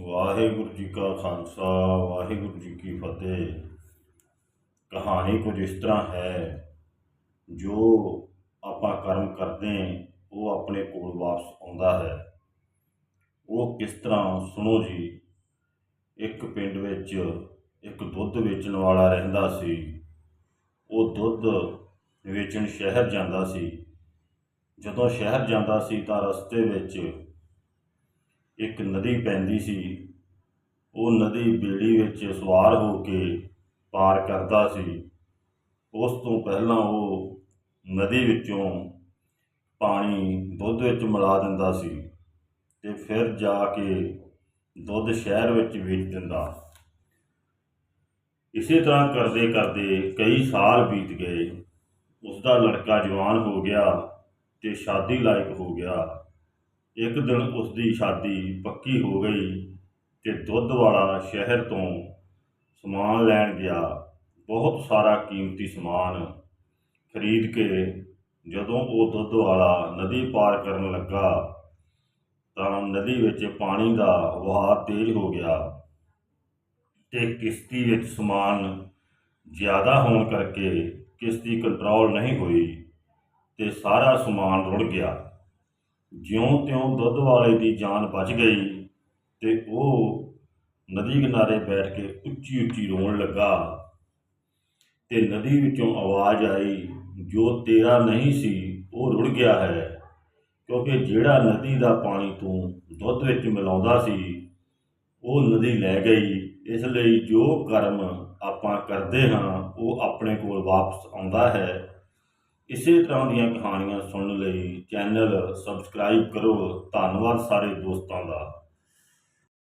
ਵਾਹਿਗੁਰੂ ਜੀ ਕਾ ਖਾਲਸਾ, ਵਾਹਿਗੁਰੂ ਜੀ ਕੀ ਫਤਿਹ। ਕਹਾਣੀ ਕੁਝ ਇਸ ਤਰ੍ਹਾਂ ਹੈ, ਜੋ ਆਪਾਂ ਕਰਮ ਕਰਦੇ ਉਹ ਆਪਣੇ ਕੋਲ ਵਾਪਸ ਆਉਂਦਾ ਹੈ। ਉਹ ਕਿਸ ਤਰ੍ਹਾਂ, ਸੁਣੋ ਜੀ, ਇੱਕ ਪਿੰਡ ਵਿੱਚ ਇੱਕ ਦੁੱਧ ਵੇਚਣ ਵਾਲਾ ਰਹਿੰਦਾ ਸੀ। ਉਹ ਦੁੱਧ ਵੇਚਣ ਸ਼ਹਿਰ ਜਾਂਦਾ ਸੀ। ਜਦੋਂ ਸ਼ਹਿਰ ਜਾਂਦਾ ਸੀ ਤਾਂ ਰਸਤੇ ਵਿੱਚ ਇੱਕ ਨਦੀ ਪੈਂਦੀ ਸੀ। ਉਹ ਨਦੀ ਬੇੜੀ ਵਿੱਚ ਸਵਾਰ ਹੋ ਕੇ ਪਾਰ ਕਰਦਾ ਸੀ। ਉਸ ਤੋਂ ਪਹਿਲਾਂ ਉਹ ਨਦੀ ਵਿੱਚੋਂ ਪਾਣੀ ਦੁੱਧ ਵਿੱਚ ਮਿਲਾ ਦਿੰਦਾ ਸੀ ਤੇ ਫਿਰ ਜਾ ਕੇ ਦੁੱਧ ਸ਼ਹਿਰ ਵਿੱਚ ਵੇਚ ਦਿੰਦਾ। ਇਸੇ ਤਰ੍ਹਾਂ ਕਰਦੇ ਕਰਦੇ ਕਈ ਸਾਲ ਬੀਤ ਗਏ। ਉਸ ਦਾ ਲੜਕਾ ਜਵਾਨ ਹੋ ਗਿਆ ਤੇ ਸ਼ਾਦੀ ਲਾਇਕ ਹੋ ਗਿਆ। ਇੱਕ ਦਿਨ ਉਸ ਦੀ ਸ਼ਾਦੀ ਪੱਕੀ ਹੋ ਗਈ ਤੇ ਦੁੱਧ ਵਾਲਾ ਸ਼ਹਿਰ ਤੋਂ ਸਮਾਨ ਲੈਣ ਗਿਆ। ਬਹੁਤ ਸਾਰਾ ਕੀਮਤੀ ਸਮਾਨ ਖਰੀਦ ਕੇ ਜਦੋਂ ਉਹ ਦੁੱਧ ਵਾਲਾ ਨਦੀ ਪਾਰ ਕਰਨ ਲੱਗਾ ਤਾਂ ਨਦੀ ਵਿੱਚ ਪਾਣੀ ਦਾ ਵਹਾਅ ਤੇਜ਼ ਹੋ ਗਿਆ ਤੇ ਕਿਸ਼ਤੀ ਵਿੱਚ ਸਮਾਨ ਜ਼ਿਆਦਾ ਹੋਣ ਕਰਕੇ ਕਿਸ਼ਤੀ ਕੰਟਰੋਲ ਨਹੀਂ ਹੋਈ ਤੇ ਸਾਰਾ ਸਮਾਨ ਰੁੜ ਗਿਆ। ਜਿਉਂ-ਤਿਉਂ ਦੁੱਧ ਵਾਲੇ ਦੀ ਜਾਨ ਬਚ ਗਈ ਤੇ ਉਹ ਨਦੀ ਕਿਨਾਰੇ ਬੈਠ ਕੇ ਉੱਚੀ-ਉੱਚੀ ਰੋਣ ਲੱਗਾ। ਤੇ ਨਦੀ ਵਿੱਚੋਂ ਆਵਾਜ਼ ਆਈ, ਜੋ ਤੇਰਾ ਨਹੀਂ ਸੀ, ਉਹ ਰੁੜ ਗਿਆ ਹੈ, ਕਿਉਂਕਿ ਜਿਹੜਾ ਨਦੀ ਦਾ ਪਾਣੀ ਤੂੰ ਦੁੱਧ ਵਿੱਚ ਮਿਲਾਉਂਦਾ ਸੀ, ਉਹ ਨਦੀ ਲੈ ਗਈ। ਇਸ ਲਈ ਜੋ ਕਰਮ ਆਪਾਂ ਕਰਦੇ ਹਾਂ, ਉਹ ਆਪਣੇ ਕੋਲ ਵਾਪਸ ਆਉਂਦਾ ਹੈ। ਇਸੇ ਤਰ੍ਹਾਂ ਦੀਆਂ ਕਹਾਣੀਆਂ ਸੁਣਨ ਲਈ ਚੈਨਲ ਸਬਸਕ੍ਰਾਈਬ ਕਰੋ। ਧੰਨਵਾਦ ਸਾਰੇ ਦੋਸਤਾਂ ਦਾ।